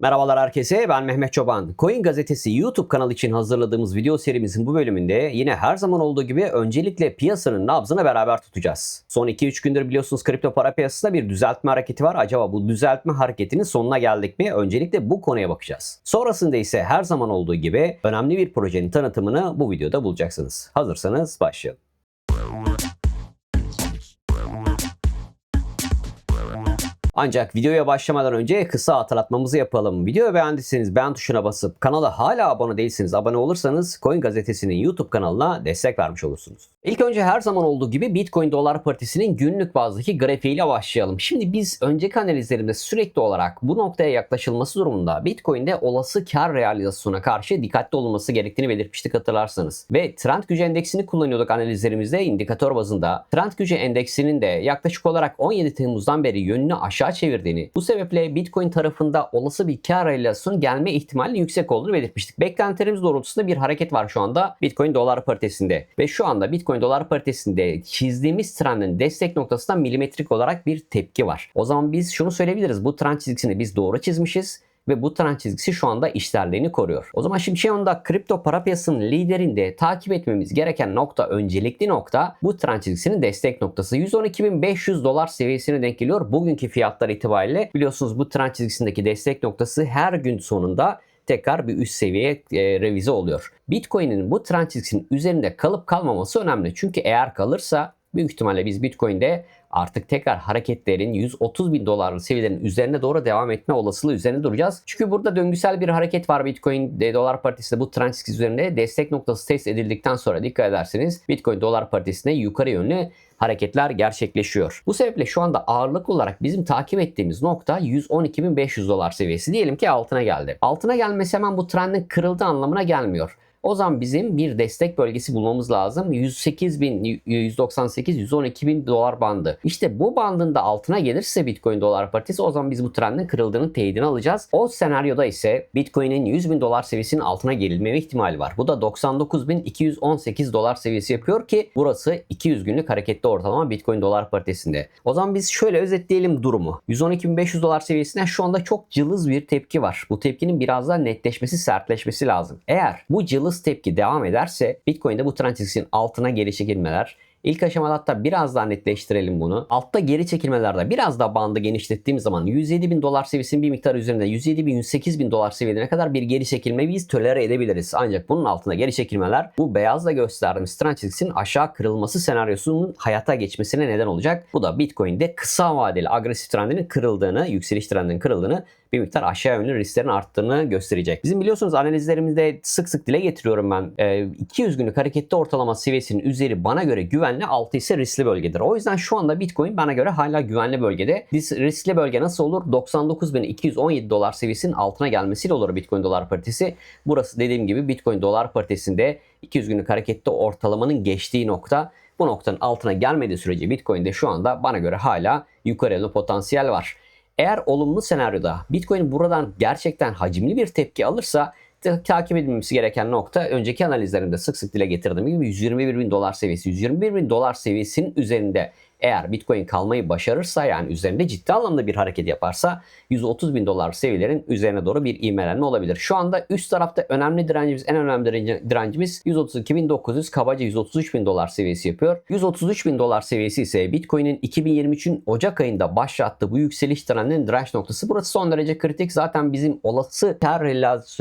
Merhabalar herkese ben Mehmet Çoban. Coin Gazetesi YouTube kanalı için hazırladığımız video serimizin bu bölümünde yine her zaman olduğu gibi öncelikle piyasanın nabzını beraber tutacağız. Son 2-3 gündür biliyorsunuz kripto para piyasasında bir düzeltme hareketi var. Acaba bu düzeltme hareketinin sonuna geldik mi? Öncelikle bu konuya bakacağız. Sonrasında ise her zaman olduğu gibi önemli bir projenin tanıtımını bu videoda bulacaksınız. Hazırsanız başlayalım. Ancak videoya başlamadan önce kısa hatırlatmamızı yapalım. Videoyu beğendiyseniz beğen tuşuna basıp kanala hala abone değilseniz abone olursanız Coin Gazetesi'nin YouTube kanalına destek vermiş olursunuz. İlk önce her zaman olduğu gibi Bitcoin Dolar Partisi'nin günlük bazdaki grafiğiyle başlayalım. Şimdi biz önceki analizlerimde sürekli olarak bu noktaya yaklaşılması durumunda Bitcoin'de olası kar realizasyona karşı dikkatli olunması gerektiğini belirtmiştik hatırlarsanız. Ve trend gücü endeksini kullanıyorduk analizlerimizde indikatör bazında. Trend gücü endeksinin de yaklaşık olarak 17 Temmuz'dan beri yönünü aşağı çevirdiğini, bu sebeple Bitcoin tarafında olası bir kar realizasyonu gelme ihtimali yüksek olduğunu belirtmiştik. Beklentilerimiz doğrultusunda bir hareket var şu anda Bitcoin dolar paritesinde. Ve şu anda Bitcoin dolar paritesinde çizdiğimiz trendin destek noktasında milimetrik olarak bir tepki var. O zaman biz şunu söyleyebiliriz. Bu trend çizgisini biz doğru çizmişiz ve bu trend çizgisi şu anda işlerliğini koruyor. O zaman şimdi anda kripto para piyasasının liderinde takip etmemiz gereken nokta öncelikli nokta bu trend çizgisinin destek noktası. 112.500 dolar seviyesine denk geliyor. Bugünkü fiyatlar itibariyle biliyorsunuz bu trend çizgisindeki destek noktası her gün sonunda tekrar bir üst seviye e, revize oluyor. Bitcoin'in bu trend çizgisinin üzerinde kalıp kalmaması önemli. Çünkü eğer kalırsa büyük ihtimalle biz Bitcoin'de artık tekrar hareketlerin 130 bin dolarlı seviyelerin üzerine doğru devam etme olasılığı üzerine duracağız. Çünkü burada döngüsel bir hareket var Bitcoin de dolar paritesinde bu trend üzerinde destek noktası test edildikten sonra dikkat ederseniz Bitcoin dolar paritesinde yukarı yönlü hareketler gerçekleşiyor. Bu sebeple şu anda ağırlık olarak bizim takip ettiğimiz nokta 112.500 dolar seviyesi. Diyelim ki altına geldi. Altına gelmesi hemen bu trendin kırıldığı anlamına gelmiyor. O zaman bizim bir destek bölgesi bulmamız lazım. 108 bin, 198, 112 bin dolar bandı. İşte bu bandın da altına gelirse Bitcoin dolar partisi o zaman biz bu trendin kırıldığını teyidini alacağız. O senaryoda ise Bitcoin'in 100 bin dolar seviyesinin altına gerilme ihtimali var. Bu da 99 bin 218 dolar seviyesi yapıyor ki burası 200 günlük hareketli ortalama Bitcoin dolar paritesinde. O zaman biz şöyle özetleyelim durumu. 112.500 dolar seviyesinden şu anda çok cılız bir tepki var. Bu tepkinin biraz daha netleşmesi, sertleşmesi lazım. Eğer bu cılız tepki devam ederse Bitcoin'de bu trend çizgisinin altına geri çekilmeler İlk aşamada hatta biraz daha netleştirelim bunu. Altta geri çekilmelerde biraz daha bandı genişlettiğimiz zaman 107 bin dolar seviyesinin bir miktar üzerinde 107 bin 108 bin dolar seviyelerine kadar bir geri çekilme biz tolere edebiliriz. Ancak bunun altında geri çekilmeler bu beyazla gösterdiğimiz trend çizgisinin aşağı kırılması senaryosunun hayata geçmesine neden olacak. Bu da Bitcoin'de kısa vadeli agresif trendinin kırıldığını, yükseliş trendinin kırıldığını bir miktar aşağı yönlü risklerin arttığını gösterecek. Bizim biliyorsunuz analizlerimizde sık sık dile getiriyorum ben. E, 200 günlük hareketli ortalama seviyesinin üzeri bana göre güvenli, altı ise riskli bölgedir. O yüzden şu anda Bitcoin bana göre hala güvenli bölgede. Riskli bölge nasıl olur? 99.217 dolar seviyesinin altına gelmesiyle olur Bitcoin dolar paritesi. Burası dediğim gibi Bitcoin dolar paritesinde 200 günlük hareketli ortalamanın geçtiği nokta. Bu noktanın altına gelmediği sürece Bitcoin'de şu anda bana göre hala yukarı yönlü potansiyel var. Eğer olumlu senaryoda Bitcoin buradan gerçekten hacimli bir tepki alırsa takip edilmesi gereken nokta önceki analizlerimde sık sık dile getirdiğim gibi 121 bin dolar seviyesi. 121 bin dolar seviyesinin üzerinde eğer Bitcoin kalmayı başarırsa yani üzerinde ciddi anlamda bir hareket yaparsa 130 bin dolar seviyelerin üzerine doğru bir ivmelenme olabilir. Şu anda üst tarafta önemli direncimiz en önemli direncimiz 132.900 kabaca 133 bin dolar seviyesi yapıyor. 133 bin dolar seviyesi ise Bitcoin'in 2023'ün Ocak ayında başlattığı bu yükseliş trendinin direnç noktası. Burası son derece kritik. Zaten bizim olası kar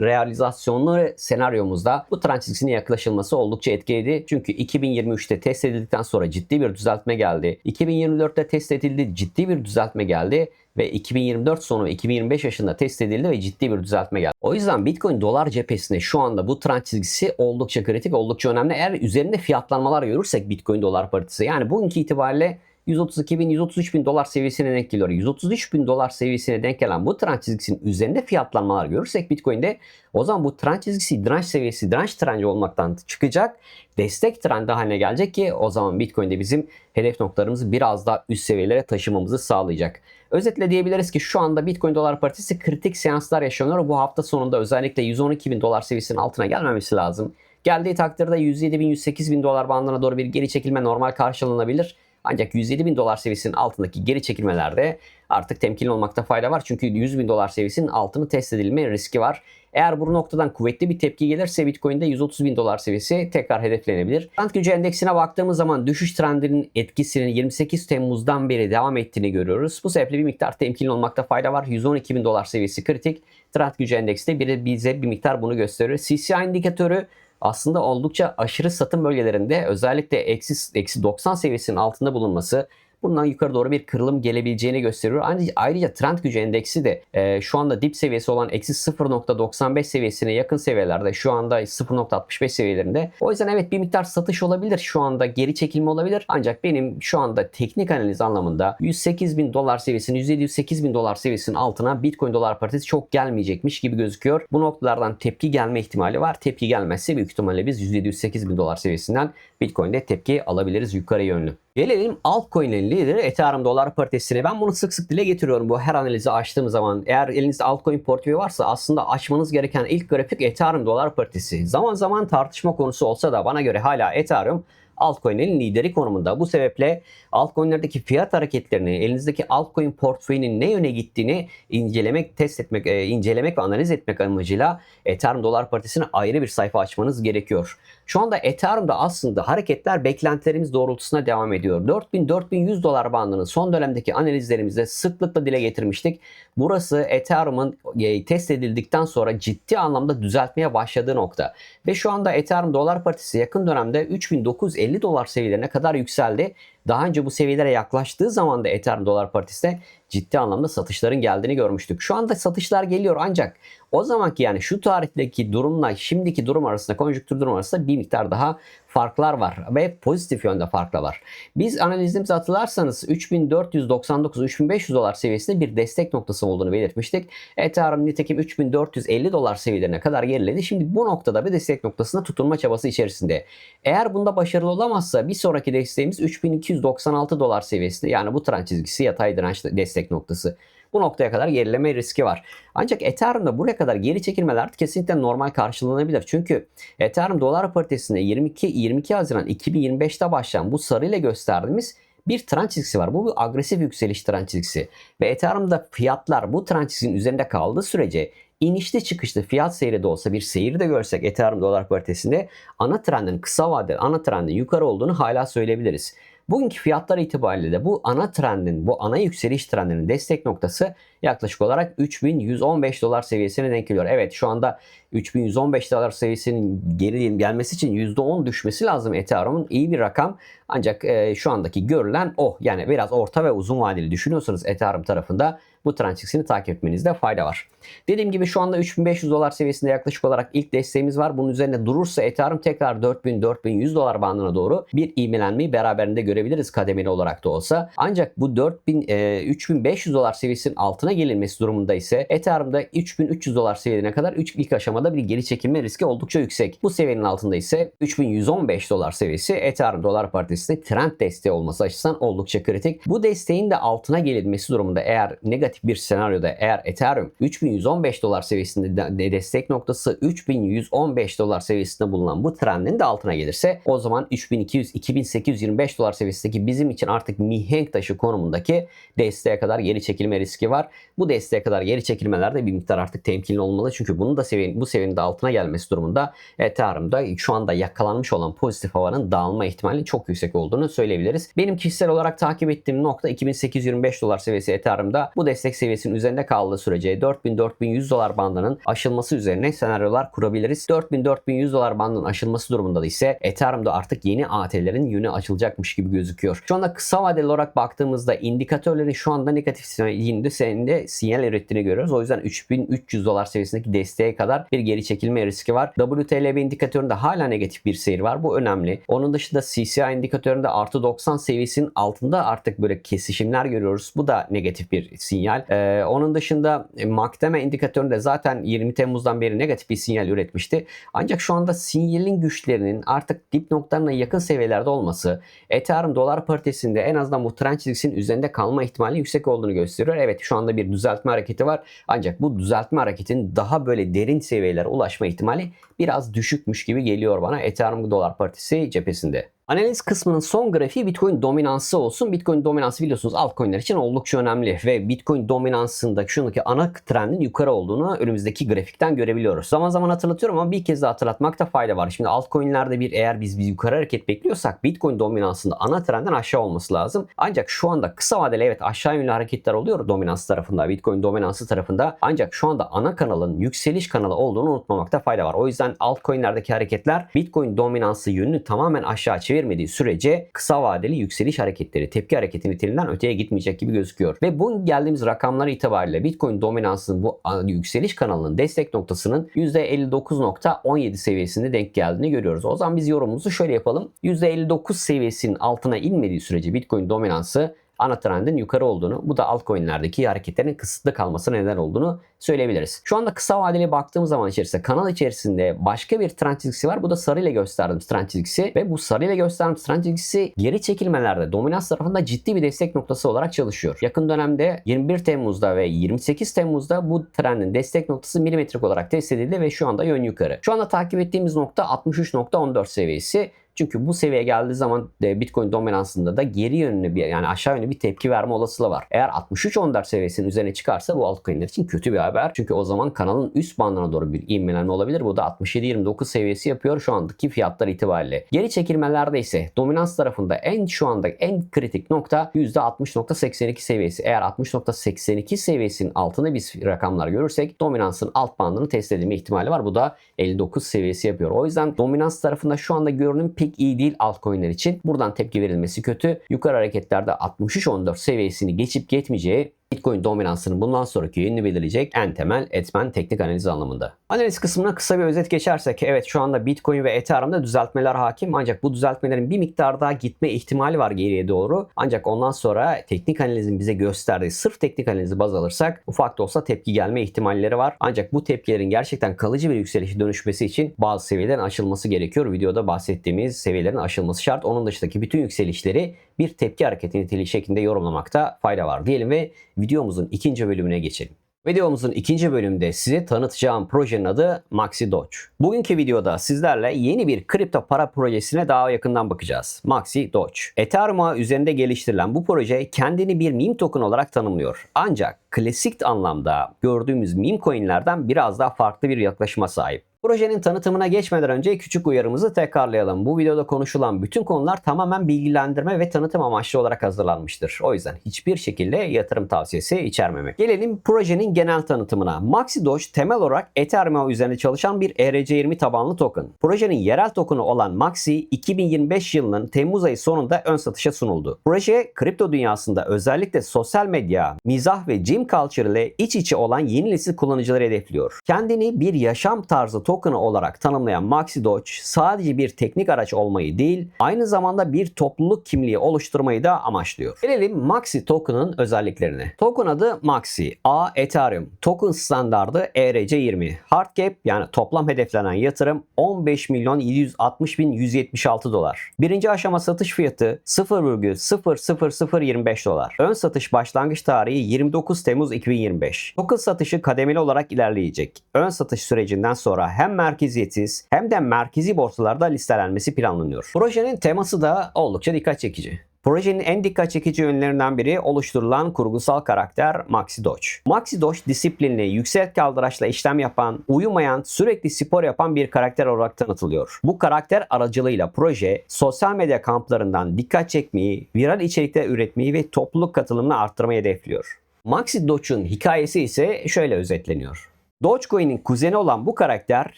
realizasyonları senaryomuzda bu trend çizgisine yaklaşılması oldukça etkiliydi. Çünkü 2023'te test edildikten sonra ciddi bir düzeltme geldi. 2024'te test edildi, ciddi bir düzeltme geldi ve 2024 sonu ve 2025 yaşında test edildi ve ciddi bir düzeltme geldi. O yüzden Bitcoin dolar cephesinde şu anda bu trend çizgisi oldukça kritik, oldukça önemli. Eğer üzerinde fiyatlanmalar görürsek Bitcoin dolar paritesi yani bugünkü itibariyle 132 bin, 133 bin dolar seviyesine denk geliyor. 133 bin dolar seviyesine denk gelen bu trend çizgisinin üzerinde fiyatlanmalar görürsek Bitcoin'de o zaman bu trend çizgisi direnç seviyesi, direnç trendi olmaktan çıkacak. Destek trendi haline gelecek ki o zaman Bitcoin'de bizim hedef noktalarımızı biraz daha üst seviyelere taşımamızı sağlayacak. Özetle diyebiliriz ki şu anda Bitcoin dolar partisi kritik seanslar yaşanıyor. Bu hafta sonunda özellikle 112 bin dolar seviyesinin altına gelmemesi lazım. Geldiği takdirde 107 bin 108 bin dolar bandına doğru bir geri çekilme normal karşılanabilir. Ancak 107 bin dolar seviyesinin altındaki geri çekilmelerde artık temkinli olmakta fayda var. Çünkü 100 bin dolar seviyesinin altını test edilme riski var. Eğer bu noktadan kuvvetli bir tepki gelirse Bitcoin'de 130 bin dolar seviyesi tekrar hedeflenebilir. Trend gücü endeksine baktığımız zaman düşüş trendinin etkisinin 28 Temmuz'dan beri devam ettiğini görüyoruz. Bu sebeple bir miktar temkinli olmakta fayda var. 112 bin dolar seviyesi kritik. Trend gücü endeksi de bize bir miktar bunu gösteriyor. CCI indikatörü aslında oldukça aşırı satım bölgelerinde özellikle eksi, eksi 90 seviyesinin altında bulunması bundan yukarı doğru bir kırılım gelebileceğini gösteriyor. Ayrıca, trend gücü endeksi de e, şu anda dip seviyesi olan eksi 0.95 seviyesine yakın seviyelerde şu anda 0.65 seviyelerinde. O yüzden evet bir miktar satış olabilir. Şu anda geri çekilme olabilir. Ancak benim şu anda teknik analiz anlamında 108 bin dolar seviyesinin 108 bin dolar seviyesinin altına Bitcoin dolar paritesi çok gelmeyecekmiş gibi gözüküyor. Bu noktalardan tepki gelme ihtimali var. Tepki gelmezse büyük ihtimalle biz 108 bin dolar seviyesinden Bitcoin'de tepki alabiliriz yukarı yönlü. Gelelim altcoin'lerin lideri Ethereum dolar paritesine. Ben bunu sık sık dile getiriyorum bu her analizi açtığım zaman. Eğer elinizde altcoin portföyü varsa aslında açmanız gereken ilk grafik Ethereum dolar paritesi. Zaman zaman tartışma konusu olsa da bana göre hala Ethereum altcoin'lerin lideri konumunda. Bu sebeple altcoin'lerdeki fiyat hareketlerini, elinizdeki altcoin portföyünün ne yöne gittiğini incelemek, test etmek, e, incelemek ve analiz etmek amacıyla Ethereum dolar paritesine ayrı bir sayfa açmanız gerekiyor. Şu anda Ethereum'da aslında hareketler beklentilerimiz doğrultusuna devam ediyor. 4000-4100 dolar bandının son dönemdeki analizlerimizde sıklıkla dile getirmiştik. Burası Ethereum'un e, test edildikten sonra ciddi anlamda düzeltmeye başladığı nokta. Ve şu anda Ethereum dolar paritesi yakın dönemde 3950 dolar seviyelerine kadar yükseldi. Daha önce bu seviyelere yaklaştığı zaman da Ethereum dolar paritesine ciddi anlamda satışların geldiğini görmüştük. Şu anda satışlar geliyor ancak o zamanki yani şu tarihteki durumla şimdiki durum arasında konjonktür durum arasında bir miktar daha farklar var ve pozitif yönde farklar var. Biz analizimizi hatırlarsanız 3499-3500 dolar seviyesinde bir destek noktası olduğunu belirtmiştik. Ethereum nitekim 3450 dolar seviyelerine kadar geriledi. Şimdi bu noktada bir destek noktasına tutunma çabası içerisinde. Eğer bunda başarılı olamazsa bir sonraki desteğimiz 3296 dolar seviyesinde yani bu trend çizgisi yatay direnç destek noktası. Bu noktaya kadar gerileme riski var. Ancak Ethereum'da buraya kadar geri çekilmeler kesinlikle normal karşılanabilir. Çünkü Ethereum dolar paritesinde 22 22 Haziran 2025'te başlayan bu sarıyla gösterdiğimiz bir trend çizgisi var. Bu bir agresif yükseliş trend çizgisi. Ve Ethereum'da fiyatlar bu trend çizginin üzerinde kaldığı sürece inişli çıkışlı fiyat seyri de olsa bir seyir de görsek Ethereum dolar paritesinde ana trendin kısa vadeli ana trendin yukarı olduğunu hala söyleyebiliriz. Bugünkü fiyatlar itibariyle de bu ana trendin, bu ana yükseliş trendinin destek noktası yaklaşık olarak 3115 dolar seviyesine denk geliyor. Evet şu anda 3115 dolar seviyesinin geri gelmesi için %10 düşmesi lazım Ethereum'un iyi bir rakam. Ancak e, şu andaki görülen o. Yani biraz orta ve uzun vadeli düşünüyorsanız Ethereum tarafında bu trend çizgisini takip etmenizde fayda var. Dediğim gibi şu anda 3500 dolar seviyesinde yaklaşık olarak ilk desteğimiz var. Bunun üzerine durursa Ethereum tekrar 4000-4100 dolar bandına doğru bir ivmelenmeyi beraberinde görebiliriz kademeli olarak da olsa. Ancak bu 4000 e, 3500 dolar seviyesinin altına gelinmesi durumunda ise Ethereum'da 3300 dolar seviyelerine kadar 3 ilk aşamada bir geri çekilme riski oldukça yüksek. Bu seviyenin altında ise 3115 dolar seviyesi Ethereum dolar paritesinde trend desteği olması açısından oldukça kritik. Bu desteğin de altına gelinmesi durumunda eğer negatif bir senaryoda eğer Ethereum 3115 dolar seviyesinde de destek noktası 3115 dolar seviyesinde bulunan bu trendin de altına gelirse o zaman 3200 2825 dolar seviyesindeki bizim için artık mihenk taşı konumundaki desteğe kadar geri çekilme riski var. Bu desteğe kadar geri çekilmelerde bir miktar artık temkinli olmalı. Çünkü bunun da seviyenin, bu seviyenin de altına gelmesi durumunda Ethereum'da şu anda yakalanmış olan pozitif havanın dağılma ihtimali çok yüksek olduğunu söyleyebiliriz. Benim kişisel olarak takip ettiğim nokta 2825 dolar seviyesi Ethereum'da bu destek seviyesinin üzerinde kaldığı sürece 4000-4100 dolar bandının aşılması üzerine senaryolar kurabiliriz. 4000-4100 dolar bandının aşılması durumunda da ise Ethereum'da artık yeni AT'lerin yönü açılacakmış gibi gözüküyor. Şu anda kısa vadeli olarak baktığımızda indikatörlerin şu anda negatif sinyalinde seninde sinyal ürettiğini görüyoruz. O yüzden 3300 dolar seviyesindeki desteğe kadar bir geri çekilme riski var. WTLB indikatöründe hala negatif bir seyir var. Bu önemli. Onun dışında CCI indikatöründe artı 90 seviyesinin altında artık böyle kesişimler görüyoruz. Bu da negatif bir sinyal. Ee, onun dışında e, MACD indikatöründe zaten 20 Temmuz'dan beri negatif bir sinyal üretmişti. Ancak şu anda sinyalin güçlerinin artık dip noktalarına yakın seviyelerde olması Ethereum dolar paritesinde en azından bu trend çizgisinin üzerinde kalma ihtimali yüksek olduğunu gösteriyor. Evet şu anda bir düzeltme hareketi var. Ancak bu düzeltme hareketinin daha böyle derin seviyelere ulaşma ihtimali biraz düşükmüş gibi geliyor bana Ethereum dolar paritesi cephesinde. Analiz kısmının son grafiği Bitcoin dominansı olsun. Bitcoin dominansı biliyorsunuz altcoin'ler için oldukça önemli ve Bitcoin dominansında şuradaki ana trendin yukarı olduğunu önümüzdeki grafikten görebiliyoruz. Zaman zaman hatırlatıyorum ama bir kez daha hatırlatmakta fayda var. Şimdi altcoin'lerde bir eğer biz bir yukarı hareket bekliyorsak Bitcoin dominansında ana trendin aşağı olması lazım. Ancak şu anda kısa vadeli evet aşağı yönlü hareketler oluyor dominans tarafında, Bitcoin dominansı tarafında. Ancak şu anda ana kanalın yükseliş kanalı olduğunu unutmamakta fayda var. O yüzden altcoin'lerdeki hareketler Bitcoin dominansı yönünü tamamen aşağı çevirmediği sürece kısa vadeli yükseliş hareketleri tepki hareketi niteliğinden öteye gitmeyecek gibi gözüküyor. Ve bu geldiğimiz rakamlar itibariyle Bitcoin dominansının bu yükseliş kanalının destek noktasının %59.17 seviyesinde denk geldiğini görüyoruz. O zaman biz yorumumuzu şöyle yapalım. %59 seviyesinin altına inmediği sürece Bitcoin dominansı ana trendin yukarı olduğunu, bu da altcoin'lerdeki hareketlerin kısıtlı kalmasına neden olduğunu söyleyebiliriz. Şu anda kısa vadeli baktığımız zaman içerisinde kanal içerisinde başka bir trend çizgisi var. Bu da sarı ile gösterdiğimiz trend çizgisi ve bu sarı ile gösterdiğimiz trend çizgisi geri çekilmelerde dominans tarafında ciddi bir destek noktası olarak çalışıyor. Yakın dönemde 21 Temmuz'da ve 28 Temmuz'da bu trendin destek noktası milimetrik olarak test edildi ve şu anda yön yukarı. Şu anda takip ettiğimiz nokta 63.14 seviyesi. Çünkü bu seviyeye geldiği zaman Bitcoin dominansında da geri yönlü bir yani aşağı yönlü bir tepki verme olasılığı var. Eğer 63.14 seviyesinin üzerine çıkarsa bu altcoin'ler için kötü bir haber. Çünkü o zaman kanalın üst bandına doğru bir ivmelenme olabilir. Bu da 67.29 seviyesi yapıyor şu andaki fiyatlar itibariyle. Geri çekilmelerde ise dominans tarafında en şu anda en kritik nokta %60.82 seviyesi. Eğer 60.82 seviyesinin altında biz rakamlar görürsek dominansın alt bandını test edilme ihtimali var. Bu da 59 seviyesi yapıyor. O yüzden dominans tarafında şu anda görünüm pek iyi değil altcoin'ler için. Buradan tepki verilmesi kötü. Yukarı hareketlerde 63.14 seviyesini geçip geçmeyeceği Bitcoin dominansının bundan sonraki yönünü belirleyecek en temel etmen teknik analiz anlamında. Analiz kısmına kısa bir özet geçersek evet şu anda Bitcoin ve Ethereum'da düzeltmeler hakim ancak bu düzeltmelerin bir miktar daha gitme ihtimali var geriye doğru. Ancak ondan sonra teknik analizin bize gösterdiği sırf teknik analizi baz alırsak ufak da olsa tepki gelme ihtimalleri var. Ancak bu tepkilerin gerçekten kalıcı bir yükselişe dönüşmesi için bazı seviyelerin aşılması gerekiyor. Videoda bahsettiğimiz seviyelerin aşılması şart. Onun dışındaki bütün yükselişleri bir tepki hareketi niteliği şeklinde yorumlamakta fayda var diyelim ve videomuzun ikinci bölümüne geçelim. Videomuzun ikinci bölümünde size tanıtacağım projenin adı Maxi Doge. Bugünkü videoda sizlerle yeni bir kripto para projesine daha yakından bakacağız. Maxi Doge. Ethereum üzerinde geliştirilen bu proje kendini bir meme token olarak tanımlıyor. Ancak klasik anlamda gördüğümüz meme coinlerden biraz daha farklı bir yaklaşıma sahip. Projenin tanıtımına geçmeden önce küçük uyarımızı tekrarlayalım. Bu videoda konuşulan bütün konular tamamen bilgilendirme ve tanıtım amaçlı olarak hazırlanmıştır. O yüzden hiçbir şekilde yatırım tavsiyesi içermemek. Gelelim projenin genel tanıtımına. Maxi Doge temel olarak Ethereum üzerinde çalışan bir ERC20 tabanlı token. Projenin yerel token'ı olan Maxi 2025 yılının Temmuz ayı sonunda ön satışa sunuldu. Proje kripto dünyasında özellikle sosyal medya, mizah ve gym culture ile iç içe olan yeni nesil kullanıcıları hedefliyor. Kendini bir yaşam tarzı token'ı olarak tanımlayan Maxi Doge sadece bir teknik araç olmayı değil, aynı zamanda bir topluluk kimliği oluşturmayı da amaçlıyor. Gelelim Maxi token'ın özelliklerine. Token adı Maxi, A Ethereum, token standardı ERC20, hard cap yani toplam hedeflenen yatırım 15 milyon 760 bin 176 dolar. Birinci aşama satış fiyatı 0,00025 dolar. Ön satış başlangıç tarihi 29 Temmuz 2025. Token satışı kademeli olarak ilerleyecek. Ön satış sürecinden sonra hem merkeziyetsiz hem de merkezi borsalarda listelenmesi planlanıyor. Projenin teması da oldukça dikkat çekici. Projenin en dikkat çekici yönlerinden biri oluşturulan kurgusal karakter Maxi Doge. Maxi Doge disiplinli, yüksek kaldıraçla işlem yapan, uyumayan, sürekli spor yapan bir karakter olarak tanıtılıyor. Bu karakter aracılığıyla proje sosyal medya kamplarından dikkat çekmeyi, viral içerikler üretmeyi ve topluluk katılımını arttırmayı hedefliyor. Maxi Doge'un hikayesi ise şöyle özetleniyor. Dogecoin'in kuzeni olan bu karakter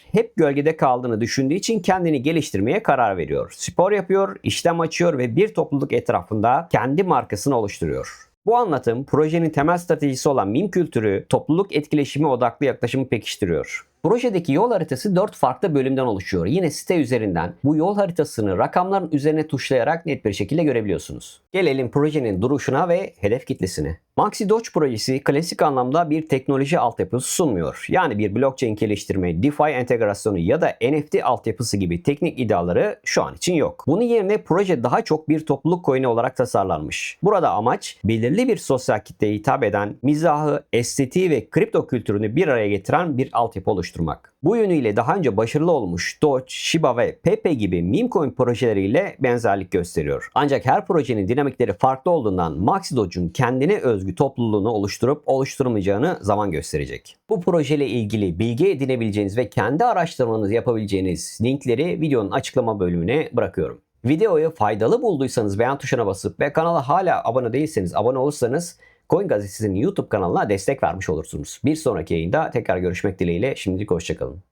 hep gölgede kaldığını düşündüğü için kendini geliştirmeye karar veriyor. Spor yapıyor, işlem açıyor ve bir topluluk etrafında kendi markasını oluşturuyor. Bu anlatım projenin temel stratejisi olan meme kültürü, topluluk etkileşimi odaklı yaklaşımı pekiştiriyor. Projedeki yol haritası 4 farklı bölümden oluşuyor. Yine site üzerinden bu yol haritasını rakamların üzerine tuşlayarak net bir şekilde görebiliyorsunuz. Gelelim projenin duruşuna ve hedef kitlesine. Maxi Doge projesi klasik anlamda bir teknoloji altyapısı sunmuyor. Yani bir blockchain geliştirme, DeFi entegrasyonu ya da NFT altyapısı gibi teknik iddiaları şu an için yok. Bunun yerine proje daha çok bir topluluk coin'i olarak tasarlanmış. Burada amaç belirli bir sosyal kitleye hitap eden, mizahı, estetiği ve kripto kültürünü bir araya getiren bir altyapı oluşturmak oluşturmak. Bu yönüyle daha önce başarılı olmuş Doge, Shiba ve Pepe gibi meme coin projeleriyle benzerlik gösteriyor. Ancak her projenin dinamikleri farklı olduğundan Maxi Doge'un kendine özgü topluluğunu oluşturup oluşturmayacağını zaman gösterecek. Bu projeyle ilgili bilgi edinebileceğiniz ve kendi araştırmanızı yapabileceğiniz linkleri videonun açıklama bölümüne bırakıyorum. Videoyu faydalı bulduysanız beğen tuşuna basıp ve kanala hala abone değilseniz abone olursanız Coin Gazetesi'nin YouTube kanalına destek vermiş olursunuz. Bir sonraki yayında tekrar görüşmek dileğiyle şimdilik hoşçakalın.